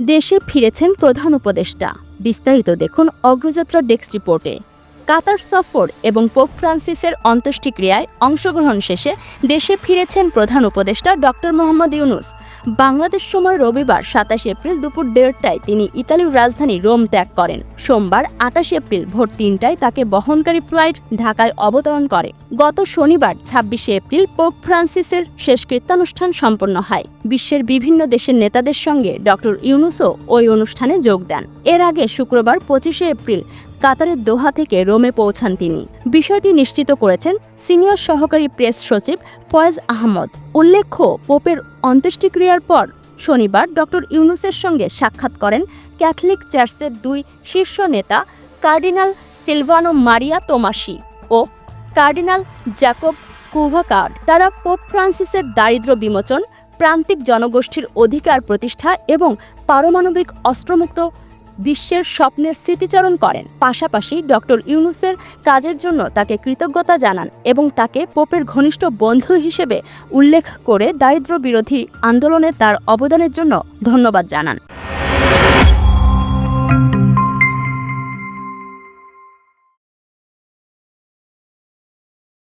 দেশে ফিরেছেন প্রধান উপদেষ্টা। বিস্তারিত দেখুন অগ্রযাত্রা ডেস্ক রিপোর্টে। কাতার সফর এবং পোপ ফ্রান্সিসের অন্ত্যেষ্টিক্রিয়ায় অংশগ্রহণ শেষে দেশে ফিরেছেন প্রধান উপদেষ্টা ডক্টর মোহাম্মদ ইউনুস। বাংলাদেশ সময় রবিবার সাতাশ এপ্রিল দুপুর দেড়টায় তিনি ইতালির রাজধানী রোম ত্যাগ করেন। সোমবার আটাশ এপ্রিল ভোর তিনটায় তাকে বহনকারী ফ্লাইট ঢাকায় অবতরণ করে। গত শনিবার ছাব্বিশে এপ্রিল পোপ ফ্রান্সিসের শেষ শেষকৃত্যানুষ্ঠান সম্পন্ন হয়। বিশ্বের বিভিন্ন দেশের নেতাদের সঙ্গে ডক্টর ইউনুসও ওই অনুষ্ঠানে যোগ দেন। এর আগে শুক্রবার পঁচিশে এপ্রিল কাতারের দোহা থেকে রোমে পৌঁছান তিনি। বিষয়টি নিশ্চিত করেছেন সিনিয়র সহকারী প্রেস সচিব ফয়েজ আহমদ। উল্লেখ্য, পোপের অন্ত্যেষ্টিক্রিয়ার পর শনিবার ডক্টর ইউনুসের সঙ্গে সাক্ষাৎ করেন ক্যাথলিক চার্চের দুই শীর্ষ নেতা কার্ডিনাল সিলভানো মারিয়া তোমাসি ও কার্ডিনাল জ্যাকব কুভাকার্ড তারা পোপ ফ্রান্সিসের দারিদ্র্য বিমোচন, প্রান্তিক জনগোষ্ঠীর অধিকার প্রতিষ্ঠা এবং পারমাণবিক অস্ত্রমুক্ত বিশ্বের স্বপ্নের স্মৃতিচারণ করেন। পাশাপাশি ডক্টর ইউনুসের কাজের জন্য তাকে কৃতজ্ঞতা জানান এবং তাকে পোপের ঘনিষ্ঠ বন্ধু হিসেবে উল্লেখ করে দারিদ্র বিরোধী আন্দোলনে তার অবদানের জন্য ধন্যবাদ জানান।